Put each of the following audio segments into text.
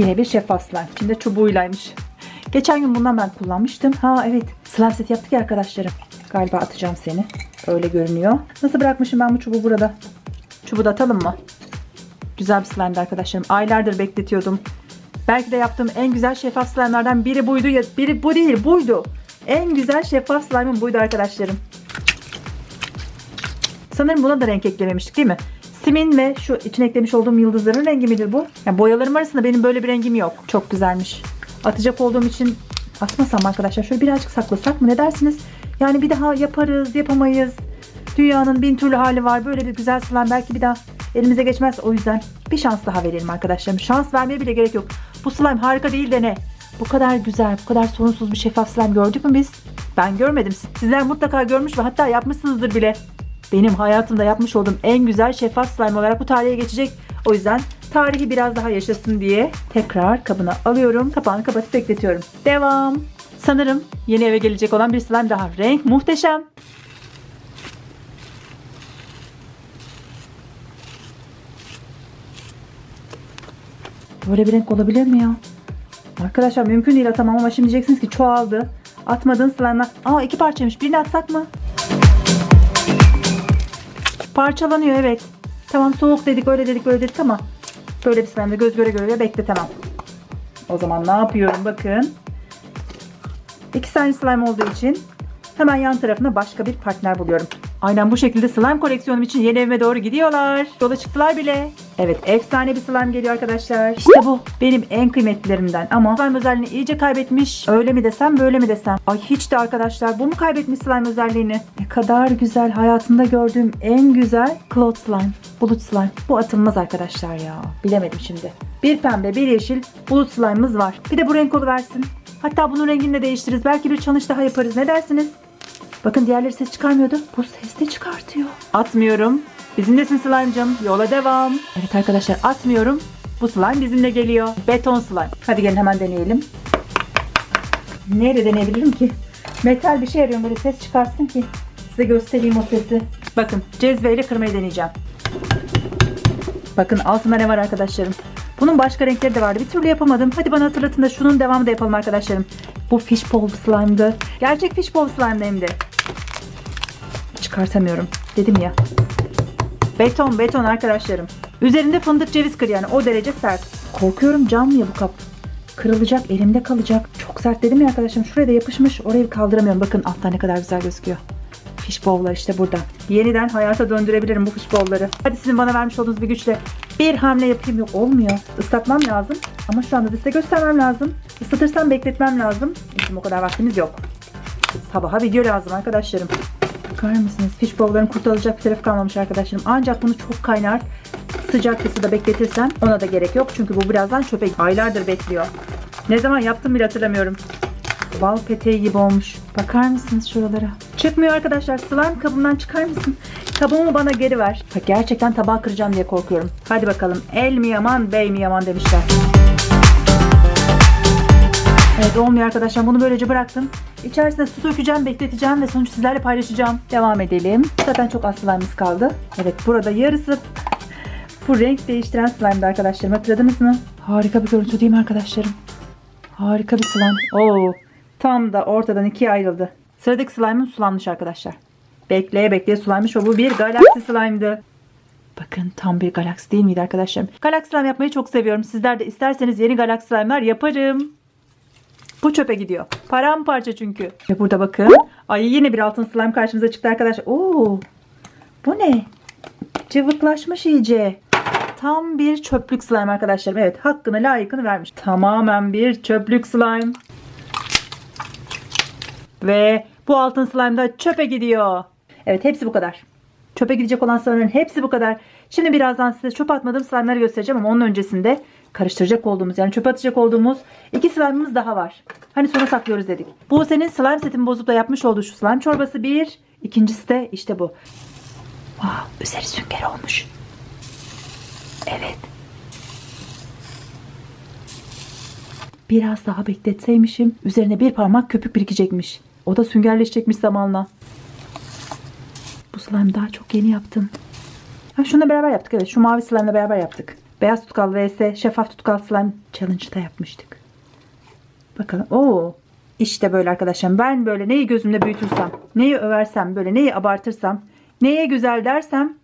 Yine bir şeffaf slime. İçinde çubuğuylaymış. Geçen gün bundan ben kullanmıştım. Ha evet. Slime set yaptık ya arkadaşlarım. Galiba atacağım seni. Öyle görünüyor. Nasıl bırakmışım ben bu çubuğu burada? Çubuğu da atalım mı? Güzel bir slime'di arkadaşlarım. Aylardır bekletiyordum. Belki de yaptığım en güzel şeffaf slime'lardan biri buydu. ya Biri bu değil buydu. En güzel şeffaf slime'ım buydu arkadaşlarım. Sanırım buna da renk eklememiştik değil mi? Simin ve şu içine eklemiş olduğum yıldızların rengi midir bu? Yani boyalarım arasında benim böyle bir rengim yok. Çok güzelmiş. Atacak olduğum için atmasam arkadaşlar. Şöyle birazcık saklasak mı? Ne dersiniz? Yani bir daha yaparız, yapamayız. Dünyanın bin türlü hali var. Böyle bir güzel slime belki bir daha elimize geçmez. O yüzden bir şans daha verelim arkadaşlarım. Şans vermeye bile gerek yok. Bu slime harika değil de ne? Bu kadar güzel, bu kadar sorunsuz bir şeffaf slime gördük mü biz? Ben görmedim. Sizler mutlaka görmüş ve hatta yapmışsınızdır bile. Benim hayatımda yapmış olduğum en güzel şeffaf slime olarak bu tarihe geçecek. O yüzden tarihi biraz daha yaşasın diye tekrar kabına alıyorum. Kapağını kapatıp bekletiyorum. Devam. Sanırım yeni eve gelecek olan bir slime daha. Renk muhteşem. Böyle bir renk olabilir mi ya? Arkadaşlar mümkün değil atamam ama şimdi diyeceksiniz ki çoğaldı. Atmadığın slime'lar. Aa iki parçaymış. Birini atsak mı? Parçalanıyor evet. Tamam soğuk dedik öyle dedik böyle dedik ama böyle bir slime'da göz göre göre bekletemem. O zaman ne yapıyorum bakın. İki tane slime olduğu için hemen yan tarafına başka bir partner buluyorum. Aynen bu şekilde slime koleksiyonum için yeni evime doğru gidiyorlar. Yola çıktılar bile. Evet efsane bir slime geliyor arkadaşlar. İşte bu benim en kıymetlilerimden ama slime özelliğini iyice kaybetmiş. Öyle mi desem böyle mi desem. Ay hiç de arkadaşlar bu mu kaybetmiş slime özelliğini? Ne kadar güzel hayatımda gördüğüm en güzel cloud slime. Bulut slime. Bu atılmaz arkadaşlar ya. Bilemedim şimdi. Bir pembe bir yeşil bulut slime'ımız var. Bir de bu renk versin. Hatta bunun rengini de değiştiririz. Belki bir challenge daha yaparız. Ne dersiniz? Bakın diğerleri ses çıkarmıyordu. Bu ses de çıkartıyor. Atmıyorum. Bizimlesin slime'cım. Yola devam. Evet arkadaşlar atmıyorum. Bu slime bizimle geliyor. Beton slime. Hadi gelin hemen deneyelim. Nerede deneyebilirim ki? Metal bir şey arıyorum böyle ses çıkarsın ki. Size göstereyim o sesi. Bakın cezveyle kırmayı deneyeceğim. Bakın altında ne var arkadaşlarım. Bunun başka renkleri de vardı. Bir türlü yapamadım. Hadi bana hatırlatın da şunun devamı da yapalım arkadaşlarım. Bu fishbowl slime'dı. Gerçek fishbowl slime hem de. Çıkartamıyorum. Dedim ya. Beton beton arkadaşlarım. Üzerinde fındık ceviz kır yani o derece sert. Korkuyorum cam ya bu kap. Kırılacak elimde kalacak. Çok sert dedim ya arkadaşım. Şuraya da yapışmış. Orayı kaldıramıyorum. Bakın altta ne kadar güzel gözüküyor. Fishbowl'lar işte burada. Yeniden hayata döndürebilirim bu fishbowl'ları. Hadi sizin bana vermiş olduğunuz bir güçle bir hamle yapayım. Yok olmuyor. Islatmam lazım. Ama şu anda da size göstermem lazım. Islatırsam bekletmem lazım. Bizim o kadar vaktimiz yok. Sabaha video lazım arkadaşlarım. Bakar mısınız? Fishbowl'ların kurtarılacak bir tarafı kalmamış arkadaşlarım. Ancak bunu çok kaynar sıcak suda bekletirsem ona da gerek yok. Çünkü bu birazdan çöpe aylardır bekliyor. Ne zaman yaptım bile hatırlamıyorum. Bal peteği gibi olmuş. Bakar mısınız şuralara? Çıkmıyor arkadaşlar. Slime kabımdan çıkar mısın? Kabımı bana geri ver. Bak gerçekten tabağı kıracağım diye korkuyorum. Hadi bakalım. El mi yaman, bey mi yaman demişler. Evet olmuyor arkadaşlar. Bunu böylece bıraktım. İçerisine su dökeceğim, bekleteceğim ve sonuç sizlerle paylaşacağım. Devam edelim. Zaten çok az slime'ımız kaldı. Evet burada yarısı bu renk değiştiren slime'dı arkadaşlarım. Hatırladınız mı? Harika bir görüntü değil mi arkadaşlarım? Harika bir slime. Oo, tam da ortadan ikiye ayrıldı. Sıradaki slime'ım sulanmış arkadaşlar. Bekleye bekleye sulanmış ve bu bir galaksi slime'dı. Bakın tam bir galaksi değil miydi arkadaşlarım? Galaksi slime yapmayı çok seviyorum. Sizler de isterseniz yeni galaksi slime'lar yaparım. Bu çöpe gidiyor. Paramparça çünkü. Ve burada bakın. Ay yine bir altın slime karşımıza çıktı arkadaşlar. Oo. Bu ne? Cıvıklaşmış iyice. Tam bir çöplük slime arkadaşlarım. Evet hakkını layıkını vermiş. Tamamen bir çöplük slime. Ve bu altın slime da çöpe gidiyor. Evet hepsi bu kadar. Çöpe gidecek olan slime'ların hepsi bu kadar. Şimdi birazdan size çöp atmadığım slime'ları göstereceğim ama onun öncesinde karıştıracak olduğumuz yani çöpe atacak olduğumuz iki slime'ımız daha var. Hani sona saklıyoruz dedik. Bu senin slime setimi bozup da yapmış olduğu şu slime çorbası bir. İkincisi de işte bu. Aa, üzeri sünger olmuş. Evet. Biraz daha bekletseymişim üzerine bir parmak köpük birikecekmiş. O da süngerleşecekmiş zamanla. Bu slime daha çok yeni yaptım. Ha, şununla beraber yaptık evet. Şu mavi slime'la beraber yaptık. Beyaz tutkal vs şeffaf tutkal slime challenge'da yapmıştık. Bakalım. Oo. İşte böyle arkadaşlar. Ben böyle neyi gözümde büyütürsem, neyi översem, böyle neyi abartırsam, neye güzel dersem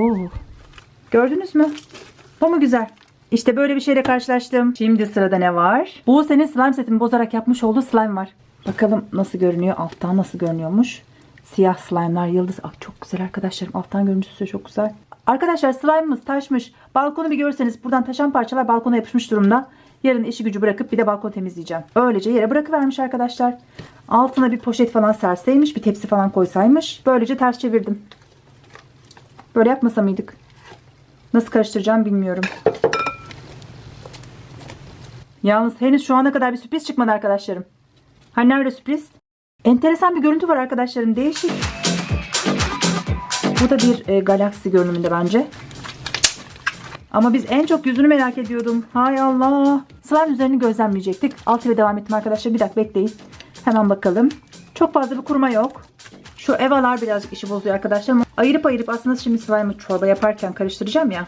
Oo. Gördünüz mü? Bu mu güzel? İşte böyle bir şeyle karşılaştım. Şimdi sırada ne var? Bu senin slime setini bozarak yapmış olduğu slime var. Bakalım nasıl görünüyor. Alttan nasıl görünüyormuş. Siyah slime'lar yıldız. Ah çok güzel arkadaşlarım. Alttan de çok güzel. Arkadaşlar slime'ımız taşmış. Balkonu bir görseniz buradan taşan parçalar balkona yapışmış durumda. Yarın işi gücü bırakıp bir de balkon temizleyeceğim. Öylece yere bırakıvermiş arkadaşlar. Altına bir poşet falan serseymiş. Bir tepsi falan koysaymış. Böylece ters çevirdim. Böyle yapmasa mıydık? Nasıl karıştıracağım bilmiyorum. Yalnız henüz şu ana kadar bir sürpriz çıkmadı arkadaşlarım. Hani nerede sürpriz? Enteresan bir görüntü var arkadaşlarım. Değişik. Bu da bir e, galaksi görünümünde bence. Ama biz en çok yüzünü merak ediyordum. Hay Allah. Slime üzerini gözlemleyecektik. Alt ile devam ettim arkadaşlar. Bir dakika bekleyin. Hemen bakalım. Çok fazla bir kuruma yok. Şu evalar birazcık işi bozuyor arkadaşlar. Ayırıp ayırıp aslında şimdi slime'ı çorba yaparken karıştıracağım ya.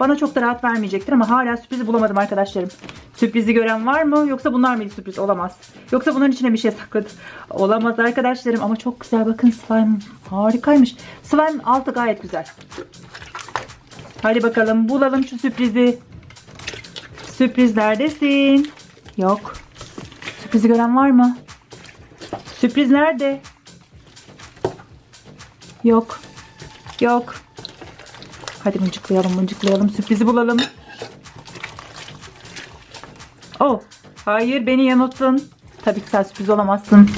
Bana çok da rahat vermeyecektir ama hala sürprizi bulamadım arkadaşlarım. Sürprizi gören var mı? Yoksa bunlar mıydı sürpriz? Olamaz. Yoksa bunların içine bir şey sakladı. Olamaz arkadaşlarım ama çok güzel. Bakın slime harikaymış. Slime altı gayet güzel. Hadi bakalım bulalım şu sürprizi. Sürpriz neredesin? Yok. Sürprizi gören var mı? Sürpriz nerede? Yok. Yok. Hadi mıncıklayalım mıncıklayalım. Sürprizi bulalım. Oh. Hayır beni yanılttın. Tabii ki sen sürpriz olamazsın.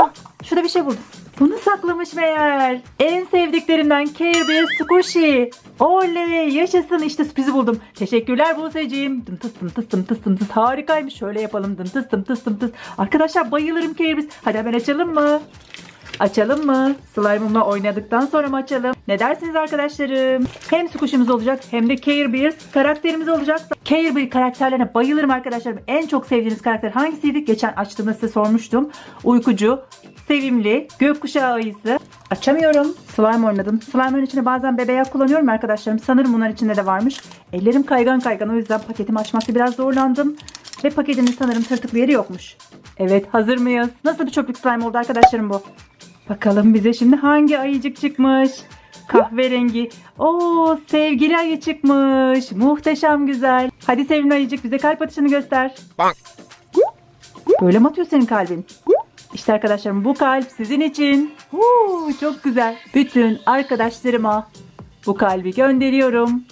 Ah, şurada bir şey buldum. Bunu saklamış meğer. En sevdiklerimden Bear Squishy. Oley yaşasın işte sürprizi buldum. Teşekkürler Buse'ciğim. Dım tıs dım tıs dım tıs dım tıs harikaymış. Şöyle yapalım dım tıs dım tıs dım tıs. Arkadaşlar bayılırım Bear. Hadi hemen açalım mı? Açalım mı? Slime'ımla oynadıktan sonra mı açalım? Ne dersiniz arkadaşlarım? Hem squish'imiz olacak hem de Care Bears karakterimiz olacak. Care Bear karakterlerine bayılırım arkadaşlarım. En çok sevdiğiniz karakter hangisiydi? Geçen açtığımda size sormuştum. Uykucu, sevimli, gökkuşağı ayısı. Açamıyorum. Slime oynadım. Slime'ın içine bazen bebe yağ kullanıyorum arkadaşlarım. Sanırım bunların içinde de varmış. Ellerim kaygan kaygan o yüzden paketimi açmakta biraz zorlandım. Ve paketimin sanırım tırtıklı yeri yokmuş. Evet hazır mıyız? Nasıl bir çöplük slime oldu arkadaşlarım bu? Bakalım bize şimdi hangi ayıcık çıkmış? Kahverengi. Oo sevgili ayı çıkmış. Muhteşem güzel. Hadi sevimli ayıcık bize kalp atışını göster. Bonk. Böyle mi atıyor senin kalbin? İşte arkadaşlarım bu kalp sizin için. Huu, çok güzel. Bütün arkadaşlarıma bu kalbi gönderiyorum.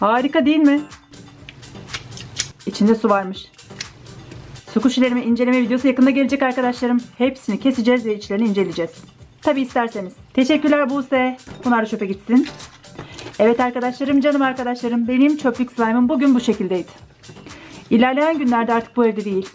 Harika değil mi? İçinde su varmış. Su kuşlarımı inceleme videosu yakında gelecek arkadaşlarım. Hepsini keseceğiz ve içlerini inceleyeceğiz. Tabi isterseniz. Teşekkürler Buse. Bunlar da çöpe gitsin. Evet arkadaşlarım, canım arkadaşlarım. Benim çöplük slime'ım bugün bu şekildeydi. İlerleyen günlerde artık bu evde değil.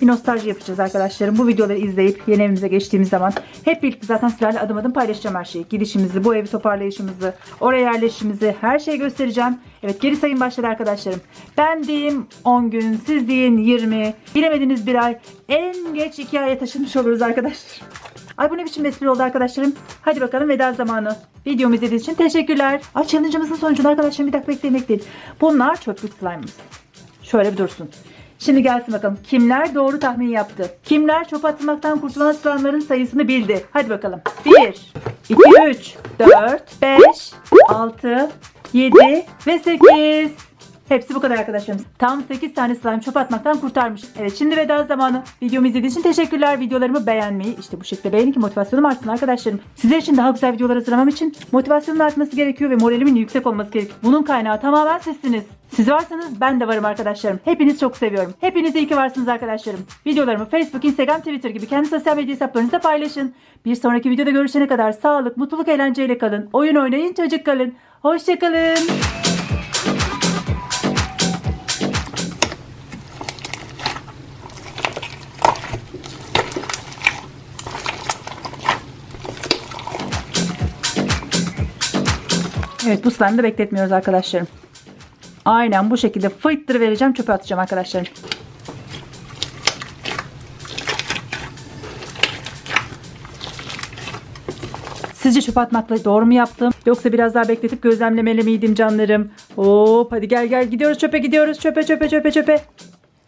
Bir nostalji yapacağız arkadaşlarım. Bu videoları izleyip yeni evimize geçtiğimiz zaman hep birlikte zaten sizlerle adım adım paylaşacağım her şeyi. Gidişimizi, bu evi toparlayışımızı, oraya yerleşimizi, her şeyi göstereceğim. Evet geri sayım başladı arkadaşlarım. Ben diyeyim 10 gün, siz deyin 20, bilemediniz bir ay, en geç 2 aya taşınmış oluruz arkadaşlar. Ay bu ne biçim espri oldu arkadaşlarım. Hadi bakalım veda zamanı. Videomu izlediğiniz için teşekkürler. Ay challenge'ımızın sonucunu arkadaşlarım bir dakika bekleyin bekleyin. Bunlar çöplük slime'ımız. Şöyle bir dursun. Şimdi gelsin bakalım. Kimler doğru tahmin yaptı? Kimler çöp atılmaktan kurtulan slime'ların sayısını bildi? Hadi bakalım. 1, 2, 3, 4, 5, 6, 7 ve 8. Hepsi bu kadar arkadaşlarım. Tam 8 tane slime çöp atmaktan kurtarmış. Evet şimdi veda zamanı. Videomu izlediğiniz için teşekkürler. Videolarımı beğenmeyi işte bu şekilde beğenin ki motivasyonum artsın arkadaşlarım. Sizler için daha güzel videolar hazırlamam için motivasyonun artması gerekiyor ve moralimin yüksek olması gerekiyor. Bunun kaynağı tamamen sizsiniz. Siz varsanız ben de varım arkadaşlarım. Hepinizi çok seviyorum. Hepiniz iyi ki varsınız arkadaşlarım. Videolarımı Facebook, Instagram, Twitter gibi kendi sosyal medya hesaplarınızda paylaşın. Bir sonraki videoda görüşene kadar sağlık, mutluluk, eğlenceyle kalın. Oyun oynayın, çocuk kalın. Hoşçakalın. Evet bu slime'ı da bekletmiyoruz arkadaşlarım. Aynen bu şekilde fıyttır vereceğim çöpe atacağım arkadaşlarım. Sizce çöp atmakla doğru mu yaptım? Yoksa biraz daha bekletip gözlemlemeli miydim canlarım? Hop hadi gel gel gidiyoruz çöpe gidiyoruz çöpe çöpe çöpe çöpe.